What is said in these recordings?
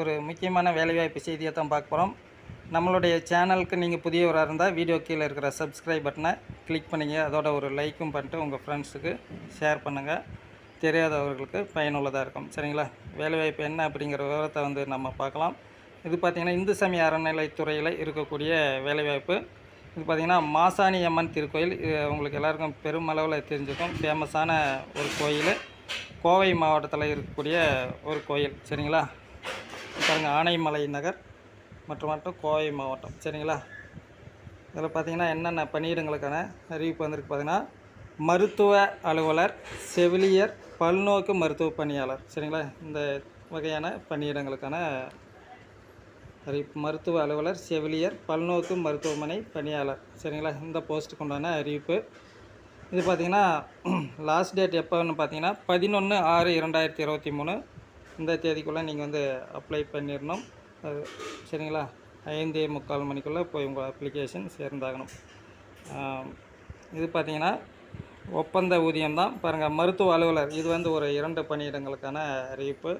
ஒரு முக்கியமான வேலைவாய்ப்பு செய்தியை தான் பார்க்க போகிறோம் நம்மளுடைய சேனலுக்கு நீங்கள் புதியவராக இருந்தால் வீடியோ கீழே இருக்கிற சப்ஸ்கிரைப் பட்டனை கிளிக் பண்ணிங்க. அதோட ஒரு லைக்கும் பண்ணிட்டு உங்கள் ஃப்ரெண்ட்ஸுக்கு ஷேர் பண்ணுங்கள் தெரியாதவர்களுக்கு பயனுள்ளதாக இருக்கும். சரிங்களா? வேலைவாய்ப்பு என்ன அப்படிங்கிற விவரத்தை வந்து நம்ம பார்க்கலாம். இது பார்த்திங்கன்னா இந்து சமய அறநிலைத்துறையில் இருக்கக்கூடிய வேலைவாய்ப்பு. இது பார்த்திங்கன்னா மாசாணி அம்மன் திருக்கோயில். இது உங்களுக்கு எல்லாருக்கும் பெருமளவில் தெரிஞ்சிருக்கும். ஃபேமஸான ஒரு கோயில். கோவை மாவட்டத்தில் இருக்கக்கூடிய ஒரு கோயில். சரிங்களா? பாருங்கள் ஆனைமலை நகர் மற்றும் மட்டும் கோவை மாவட்டம். சரிங்களா? இதில் பார்த்தீங்கன்னா என்னென்ன பணியிடங்களுக்கான அறிவிப்பு வந்திருக்கு பார்த்தீங்கன்னா மருத்துவ அலுவலர் செவிலியர் பல்நோக்கு மருத்துவ பணியாளர். சரிங்களா? இந்த வகையான பணியிடங்களுக்கான அறிவிப்பு. மருத்துவ அலுவலர் செவிலியர் பல்நோக்கு மருத்துவமனை பணியாளர். சரிங்களா? இந்த போஸ்ட்டுக்கு உண்டான அறிவிப்பு. இது பார்த்திங்கன்னா லாஸ்ட் டேட் எப்போன்னு பார்த்தீங்கன்னா பதினொன்று ஆறு இரண்டாயிரத்தி இருபத்தி மூணு இந்த தேதிக்குள்ளே நீங்கள் வந்து அப்ளை பண்ணிடணும் அது சரிங்களா? ஐந்தே முக்கால் மணிக்குள்ளே போய் உங்கள் அப்ளிகேஷன் சேர்ந்தாகணும். இது பார்த்தீங்கன்னா ஒப்பந்த ஊதியம் தான். பாருங்கள் மருத்துவ அலுவலர் இது வந்து ஒரு இரண்டு பணியிடங்களுக்கான அறிவிப்பு.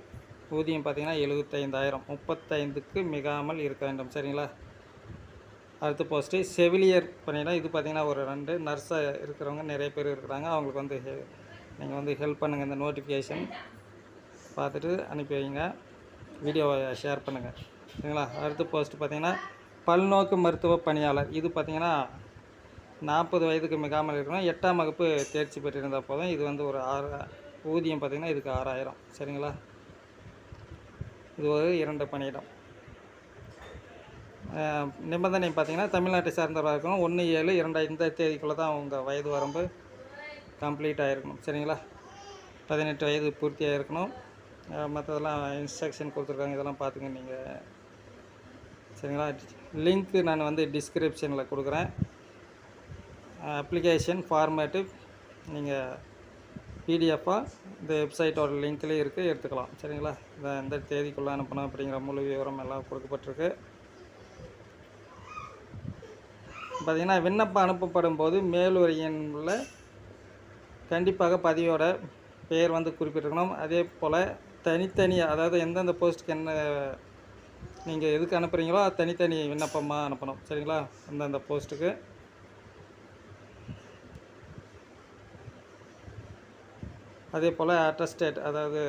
ஊதியம் பார்த்தீங்கன்னா எழுபத்தைந்தாயிரம் முப்பத்தைந்துக்கு மிகாமல் இருக்க வேண்டும். சரிங்களா? அடுத்த போஸ்ட்டு செவிலியர் பணியிடம் இது பார்த்திங்கன்னா ஒரு ரெண்டு. நர்ஸாக இருக்கிறவங்க நிறைய பேர் இருக்கிறாங்க. அவங்களுக்கு வந்து நீங்கள் வந்து ஹெல்ப் பண்ணுங்கள் இந்த நோட்டிஃபிகேஷன் பார்த்துட்டு அனுப்பி வைங்க. வீடியோவை ஷேர் பண்ணுங்கள் சரிங்களா? அடுத்து போஸ்ட் பார்த்தீங்கன்னா பல்நோக்கு மருத்துவ பணியாளர். இது பார்த்தீங்கன்னா நாற்பது வயதுக்கு மிகாமல் இருக்கணும். எட்டாம் வகுப்பு தேர்ச்சி பெற்றிருந்தால் போதும். இது வந்து ஒரு ஆறு ஊதியம் பார்த்தீங்கன்னா இதுக்கு ஆறாயிரம். சரிங்களா? இது ஒரு இரண்டு பணியிடம். நிபந்தனை பார்த்தீங்கன்னா தமிழ்நாட்டை சார்ந்தவராக இருக்கணும். ஒன்று ஏழு இரண்டாயிரம் இந்த தேதிக்குள்ளே தான் உங்கள் வயது வரம்பு கம்ப்ளீட் ஆகிருக்கணும் சரிங்களா? பதினெட்டு வயது பூர்த்தியாக இருக்கணும் மற்றதெல்லாம் இன்ஸ்ட்ரக்ஷன் கொடுத்துருக்காங்க இதெல்லாம் பார்த்துங்க நீங்கள் சரிங்களா? லிங்க்கு நான் வந்து டிஸ்கிரிப்ஷனில் கொடுக்குறேன். அப்ளிகேஷன் ஃபார்மேட்டு நீங்கள் பிடிஎஃபாக இந்த வெப்சைட்டோட லிங்க்லேயே இருக்குது எடுத்துக்கலாம். சரிங்களா? இந்த எந்த தேதிக்குள்ளே அனுப்பணும் அப்படிங்கிற முழு விவரம் எல்லாம் கொடுக்கப்பட்டிருக்கு. பார்த்திங்கன்னா விண்ணப்பம் அனுப்பப்படும் போது மேலுரையின் உள்ள கண்டிப்பாக பதிவோட பெயர் வந்து குறிப்பிட்டிருக்கணும். அதே போல் தனித்தனியாக அதாவது எந்தெந்த போஸ்ட்டுக்கு என்ன நீங்கள் எதுக்கு அனுப்புகிறீங்களோ அது தனித்தனி விண்ணப்பமாக அனுப்பணும். சரிங்களா? அந்தந்த போஸ்ட்டுக்கு. அதே போல் அட்டஸ்டேட் அதாவது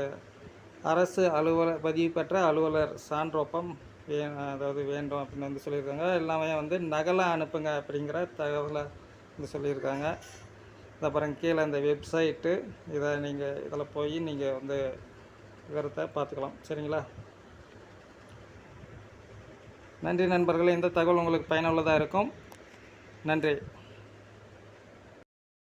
அரசு அலுவலர் பதிவு பெற்ற அலுவலர் சான்றோப்பம் வே அதாவது வேண்டும் அப்படின்னு வந்து சொல்லியிருக்காங்க. எல்லாமே வந்து நகலாக அனுப்புங்க அப்படிங்கிற தகவலை வந்து சொல்லியிருக்காங்க. அப்புறம் கீழே அந்த வெப்சைட்டு இதை நீங்கள் இதில் போய் நீங்கள் வந்து விவரத்தை பார்த்துக்கலாம். சரிங்களா? நன்றி நண்பர்களே. இந்த தகவல் உங்களுக்கு பயனுள்ளதாக இருக்கும். நன்றி.